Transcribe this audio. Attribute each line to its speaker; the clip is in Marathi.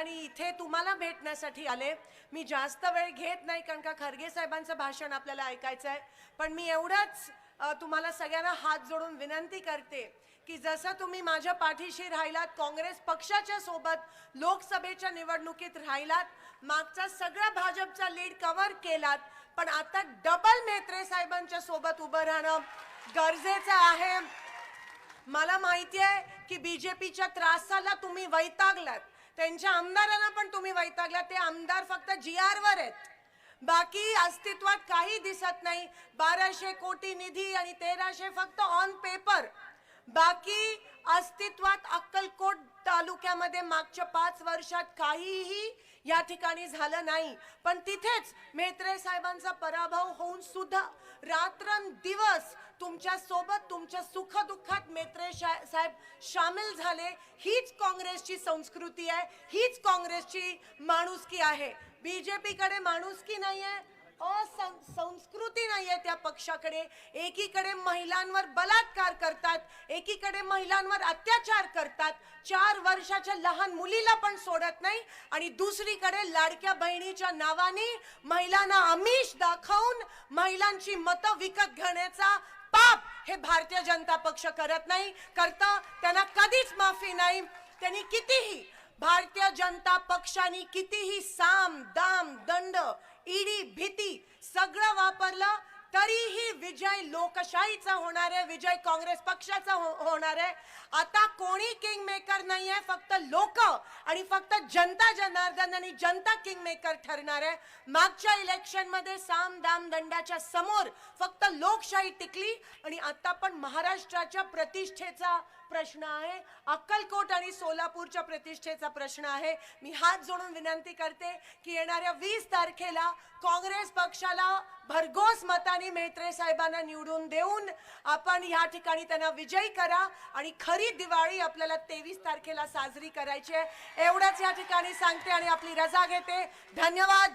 Speaker 1: आणि इथे तुम्हाला भेटण्यासाठी आले. मी जास्त वेळ घेत नाही कारण का खरगे साहेबांचं भाषण आपल्याला ऐकायचं आहे पण मी एवढंच तुम्हाला सगळ्यांना हात जोडून विनंती करते की जसं तुम्ही माझ्या पाठीशी राहिलात काँग्रेस पक्षाच्या सोबत लोकसभेच्या निवडणुकीत राहिलात मागचा सगळा भाजपचा लीड कव्हर केलात पण आता डबल मेत्रे साहेबांच्या सोबत उभं राहणं गरजेचं आहे. मला माहिती आहे की बीजेपीच्या त्रासाला तुम्ही वैतागलात. त्यांच्या आमदारांना पण तुम्ही वैतागला. ते आमदार फक्त जी वर आहेत. बाकी अस्तित्वात काही दिसत नाही. बाराशे कोटी निधी आणि तेराशे फक्त ऑन पेपर बाकी अस्तित्वात अक्कलकोट तालुक्यामध्ये मागच्या पाच वर्षात काहीही या ठिकाणी झालं नाही. पण तिथेच मेत्रे साहेबांचा पराभव होऊन सुद्धा रात्रंदिवस तुमच्यासोबत तुमच्या सुखदुःखात मेत्रे साहेब सामील झाले. हीच काँग्रेसची संस्कृती आहे. हीच काँग्रेसची माणुसकी आहे. बीजेपीकडे माणुसकी नाही असं- संस्कृती नाहीये त्या पक्षाकडे. एकीकडे महिलांवर बलात्कार करतात. एकीकडे महिलांवर अत्याचार करतात. चार वर्षाच्या लहान मुलीला पण सोडत नाही. आणि दुसरीकडे लाडक्या बहिणीच्या नावाने महिलांना आमिष दाखवून महिलांची मतं विकत घेण्याचा हे भारतीय जनता पक्ष करत नाही करता त्यांना कधीच माफी नाही. त्यांनी कितीही भारतीय जनता पक्षाने कितीही साम दाम दंड ईडी भीती सगळं वापरलं तरीही विजय लोकशाहीचा होणार आहे विजय काँग्रेस पक्षाचा हो- होणार आहे. आता कोणी किंग मेकर आहे फक्त लोक आणि फक्त जनता जनार्दन आणि जनता किंग मेकर ठरणार आहे. मागच्या इलेक्शनमध्ये साम दाम दंडाच्या समोर फक्त लोकशाही टिकली आणि आता पण महाराष्ट्राच्या प्रतिष्ठेचा प्रश्न आहे. अक्कलकोट आणि सोलापूरच्या प्रतिष्ठेचा प्रश्न आहे. मी हात जोडून विनंती करते की येणाऱ्या वीस तारखेला काँग्रेस पक्षाला भरघोस मताने मेहत्रे साहेबांना निवडून देऊन आपण या ठिकाणी त्यांना विजयी करा आणि खरी दिवाळी आपल्याला तेवीस तारखेला साजरी करायची आहे. एवढंच या ठिकाणी सांगते आणि आपली रजा घेते. धन्यवाद.